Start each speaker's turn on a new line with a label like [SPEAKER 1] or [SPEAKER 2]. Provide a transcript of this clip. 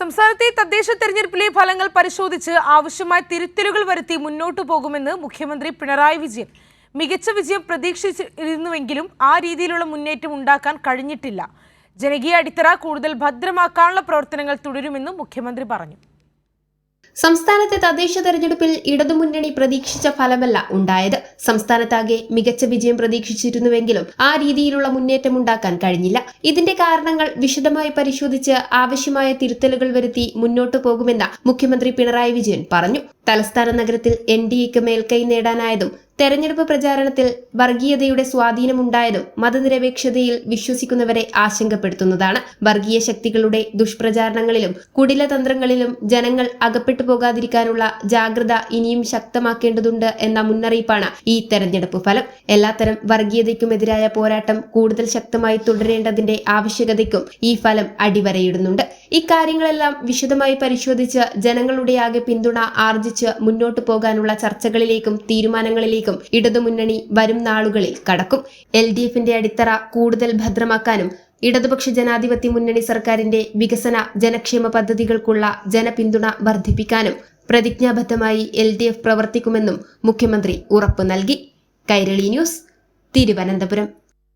[SPEAKER 1] സംസ്ഥാനത്തെ തദ്ദേശ തെരഞ്ഞെടുപ്പിലെ ഫലങ്ങൾ പരിശോധിച്ച് ആവശ്യമായ തിരുത്തലുകൾ വരുത്തി മുന്നോട്ടു പോകുമെന്ന് മുഖ്യമന്ത്രി പിണറായി വിജയൻ. മികച്ച വിജയം പ്രതീക്ഷിച്ചിരുന്നുവെങ്കിലും ആ രീതിയിലുള്ള മുന്നേറ്റം ഉണ്ടാക്കാൻ കഴിഞ്ഞിട്ടില്ല. ജനകീയ അടിത്തറ കൂടുതൽ ഭദ്രമാക്കാനുള്ള പ്രവർത്തനങ്ങൾ തുടരുമെന്നും മുഖ്യമന്ത്രി പറഞ്ഞു.
[SPEAKER 2] സംസ്ഥാനത്തെ തദ്ദേശ തെരഞ്ഞെടുപ്പിൽ ഇടതുമുന്നണി പ്രതീക്ഷിച്ച ഫലമല്ല ഉണ്ടായത്. സംസ്ഥാനത്താകെ മികച്ച വിജയം പ്രതീക്ഷിച്ചിരുന്നുവെങ്കിലും ആ രീതിയിലുള്ള മുന്നേറ്റം ഉണ്ടാക്കാൻ കഴിഞ്ഞില്ല. ഇതിന്റെ കാരണങ്ങൾ വിശദമായി പരിശോധിച്ച് ആവശ്യമായ തിരുത്തലുകൾ വരുത്തി മുന്നോട്ടു പോകുമെന്ന് മുഖ്യമന്ത്രി പിണറായി വിജയൻ പറഞ്ഞു. തലസ്ഥാന നഗരത്തിൽ എൻ ഡി എക്ക് മേൽക്കൈ നേടാനായതും തെരഞ്ഞെടുപ്പ് പ്രചാരണത്തിൽ വർഗീയതയുടെ സ്വാധീനമുണ്ടായതും മതനിരപേക്ഷതയിൽ വിശ്വസിക്കുന്നവരെ ആശങ്കപ്പെടുത്തുന്നതാണ് വർഗീയ ശക്തികളുടെ ദുഷ്പ്രചാരണങ്ങളിലും കുടിലതന്ത്രങ്ങളിലും ജനങ്ങൾ അകപ്പെട്ടു പോകാതിരിക്കാനുള്ള ജാഗ്രത ഇനിയും ശക്തമാക്കേണ്ടതുണ്ട് എന്ന മുന്നറിയിപ്പാണ് ഈ തെരഞ്ഞെടുപ്പ് ഫലം. എല്ലാത്തരം വർഗീയതയ്ക്കുമെതിരായ പോരാട്ടം കൂടുതൽ ശക്തമായി തുടരേണ്ടതിന്റെ ആവശ്യകതയ്ക്കും ഈ ഫലം അടിവരയിടുന്നുണ്ട്. ഇക്കാര്യങ്ങളെല്ലാം വിശദമായി പരിശോധിച്ച് ജനങ്ങളുടെ ആകെ പിന്തുണ ആർജിച്ച് മുന്നോട്ടു പോകാനുള്ള ചർച്ചകളിലേക്കും തീരുമാനങ്ങളിലേക്കും ഇടതുമുന്നണി വരും നാളുകളിൽ കടക്കും. എൽ ഡി എഫിന്റെ അടിത്തറ കൂടുതൽ ഭദ്രമാക്കാനും ഇടതുപക്ഷ ജനാധിപത്യ മുന്നണി സർക്കാരിന്റെ വികസന ജനക്ഷേമ പദ്ധതികൾക്കുള്ള ജനപിന്തുണ വർദ്ധിപ്പിക്കാനും പ്രതിജ്ഞാബദ്ധമായി എൽ ഡി എഫ് പ്രവർത്തിക്കുമെന്നും മുഖ്യമന്ത്രി ഉറപ്പു നൽകി. കൈരളി ന്യൂസ് തിരുവനന്തപുരം.